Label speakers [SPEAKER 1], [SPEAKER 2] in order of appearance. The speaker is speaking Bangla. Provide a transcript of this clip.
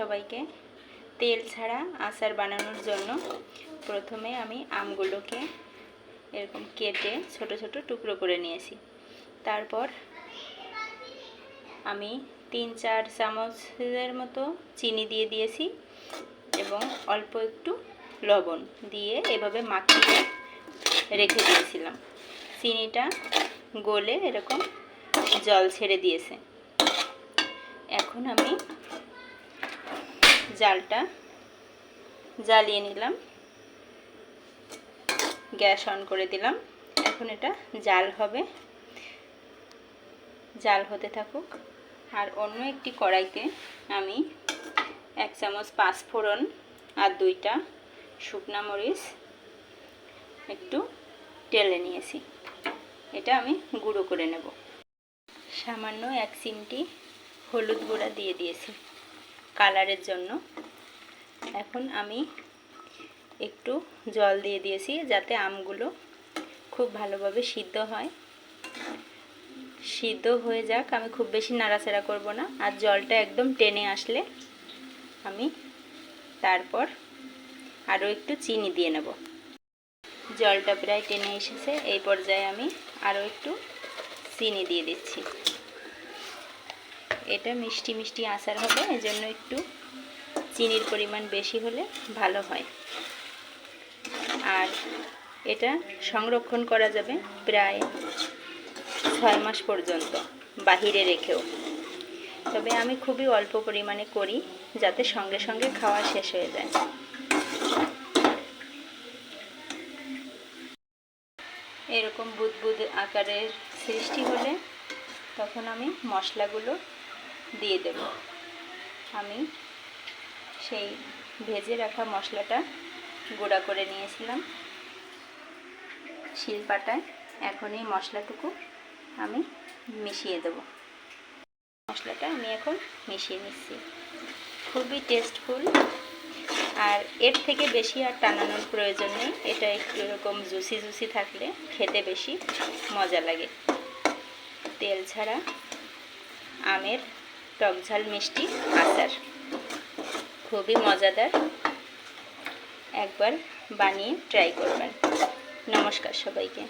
[SPEAKER 1] সবাইকে। তেল ছাড়া আচার বানানোর জন্য প্রথমে আমি আমগুলোকে এরকম কেটে ছোট ছোট টুকরো করে নিয়েছি। তারপর আমি তিন চার চামচের মতো চিনি দিয়ে দিয়েছি এবং অল্প একটু লবণ দিয়ে এভাবে মাখিয়ে রেখে দিয়েছিলাম। চিনিটা গলে এরকম জল ছেড়ে দিয়েছে। এখন আমি জালটা জ্বালিয়ে নিলাম। গ্যাস অন করে দিলাম। এখন এটা জাল হবে। জাল হতে থাকুক। আর অন্য একটি কড়াইতে আমি এক চামচ পাঁচফোড়ন আর দুইটা শুকনা মরিচ একটু টেলে নিয়েছি। এটা আমি গুঁড়ো করে নেব। সামান্য এক চিমটি হলুদ গুঁড়া দিয়ে দিয়েছি। কালারের জন্য। এখন আমি একটু জল দিয়ে দিয়েছি যাতে আমগুলো খুব ভালোভাবে সিদ্ধ হয়। সিদ্ধ হয়ে যাক, আমি খুব বেশি নাড়াচাড়া করব না। আর জলটা একদম টেনে আসলে আমি তারপর আরও একটু চিনি দিয়ে নেব। জলটা প্রায় টেনে এসেছে, এই পর্যায়ে আমি আরও একটু চিনি দিয়ে দিচ্ছি। এটা মিষ্টি মিষ্টি আচার হবে, এজন্য একটু চিনির পরিমাণ বেশি হলে ভালো হয়। আর এটা সংরক্ষণ করা যাবে প্রায় ছয় মাস পর্যন্ত বাহিরে রেখেও। তবে আমি খুবই অল্প পরিমাণে করি, যাতে সঙ্গে সঙ্গে খাওয়া শেষ হয়ে যায়। এরকম বুদবুদ আকারের সৃষ্টি হলে তখন আমি মশলাগুলো দিয়ে দেব। আমি সেই ভেজে রাখা মশলাটা গুঁড়া করে নিয়েছিলাম শিলপাটায়। এখন এই মশলাটুকু আমি মিশিয়ে দেব। মশলাটা আমি এখন মিশিয়ে নিচ্ছি। খুবই টেস্টফুল আর এর থেকে বেশি আর টানানোর প্রয়োজন নেই। এটা একটু এরকম জুসি জুসি থাকলে খেতে বেশি মজা লাগে। তেল ছাড়া আমের টকঝাল মিষ্টি আচার। খুবই মজাদার। একবার বানিয়ে ট্রাই করবেন। নমস্কার সবাইকে।